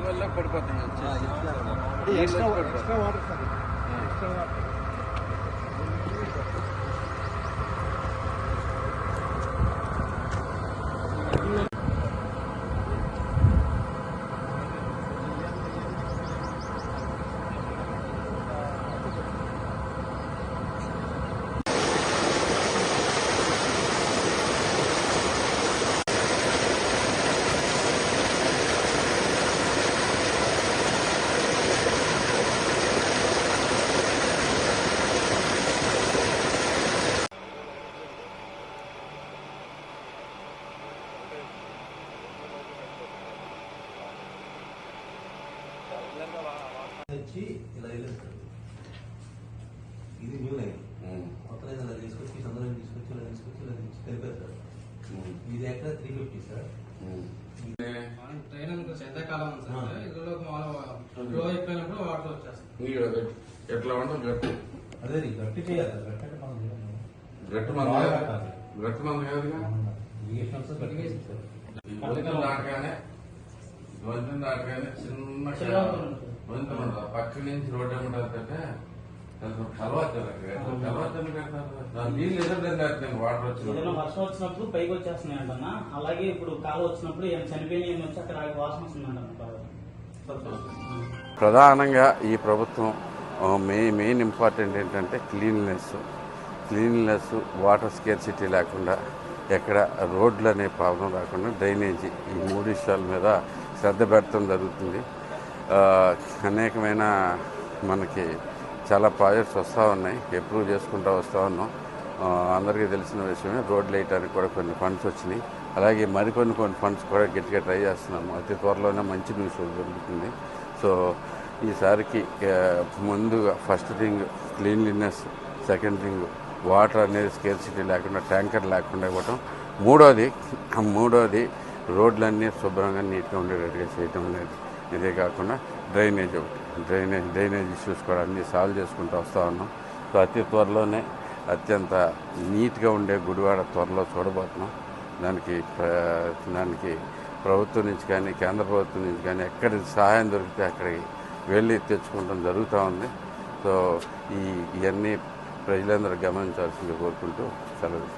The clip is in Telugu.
వల్ల పడిపోతుంది వచ్చేసి. అది ఎక్స్ట్రా ఎక్స్ట్రా వాటర్ ఇలా ఇది న్యూ లైన్. కొత్త లైన్ ఇలా తీసుకొచ్చి సందులో తీసుకొచ్చి ఇలా తీసుకొచ్చి ఇలా తీసుకొచ్చి కలిపేస్తారు ఇది ఎక్కడ? Three fifty sir. ఎండాకాలం మామూలుగా ఫ్లో అయిపోయినప్పుడు వాటర్ ఎట్లా ఉండదు గట్టి. అదే గట్టి చేయాలి. గట్టి అంటే మనం. గట్టి మంది బాగా కాదు. కాదు. వంతెన దాటగానే చిన్న చిన్న వంతెన ఉంటుంది. పక్క నుంచి రోడ్డు ఏదైనా వచ్చిన వర్షం వచ్చినప్పుడు పైకి వచ్చేస్తున్నాయి అంటన్నా అలాగే ఇప్పుడు కాలు వచ్చినప్పుడు ఏం చనిపోయిన ఏమి వచ్చి అక్కడ వాసన వస్తుందంట ప్రధానంగా ఈ ప్రభుత్వం మెయిన్ మెయిన్ ఇంపార్టెంట్ ఏంటంటే క్లీన్లెస్ క్లీన్లెస్ వాటర్ స్కేర్సిటీ లేకుండా ఎక్కడ రోడ్లు అనే ప్రాబ్లం రాకుండా డ్రైనేజీ. ఈ మూడు విషయాల మీద శ్రద్ధ పెట్టడం జరుగుతుంది. అనేకమైన మనకి చాలా ప్రాజెక్ట్స్ వస్తూ ఉన్నాయి. అప్రూవ్ చేసుకుంటూ వస్తూ ఉన్నాం. అందరికీ తెలిసిన విషయమే రోడ్లు వేయడానికి కూడా కొన్ని ఫండ్స్ వచ్చినాయి. అలాగే మరికొన్ని కొన్ని ఫండ్స్ కూడా గట్టిగా ట్రై చేస్తున్నాము. అతి త్వరలోనే మంచి న్యూస్ దొరుకుతుంది సో ఈసారికి ముందుగా first thing cleanliness second thing water అనేది స్కేర్సిటీ లేకుండా ట్యాంకర్ లేకుండా ఇవ్వటం. మూడోది మూడోది రోడ్లన్నీ శుభ్రంగా నీట్గా ఉండేటట్టుగా చేయటం అనేది. ఇదే కాకుండా డ్రైనేజ్ ఒకటి. డ్రైనేజ్ డ్రైనేజ్ ఇష్యూస్ కూడా అన్నీ సాల్వ్ చేసుకుంటూ వస్తూ ఉన్నాం. సో అతి త్వరలోనే అత్యంత నీట్గా ఉండే గుడివాడ త్వరలో చూడబోతున్నాం. దానికి ప్ర- దానికి ప్రభుత్వం నుంచి కానీ కేంద్ర ప్రభుత్వం నుంచి కానీ ఎక్కడి సహాయం దొరికితే అక్కడికి వెళ్ళి తెచ్చుకోవడం జరుగుతూ ఉంది. సో ఈ ఇవన్నీ ప్రజలందరూ గమనించాల్సింది కోరుకుంటూ సెలవు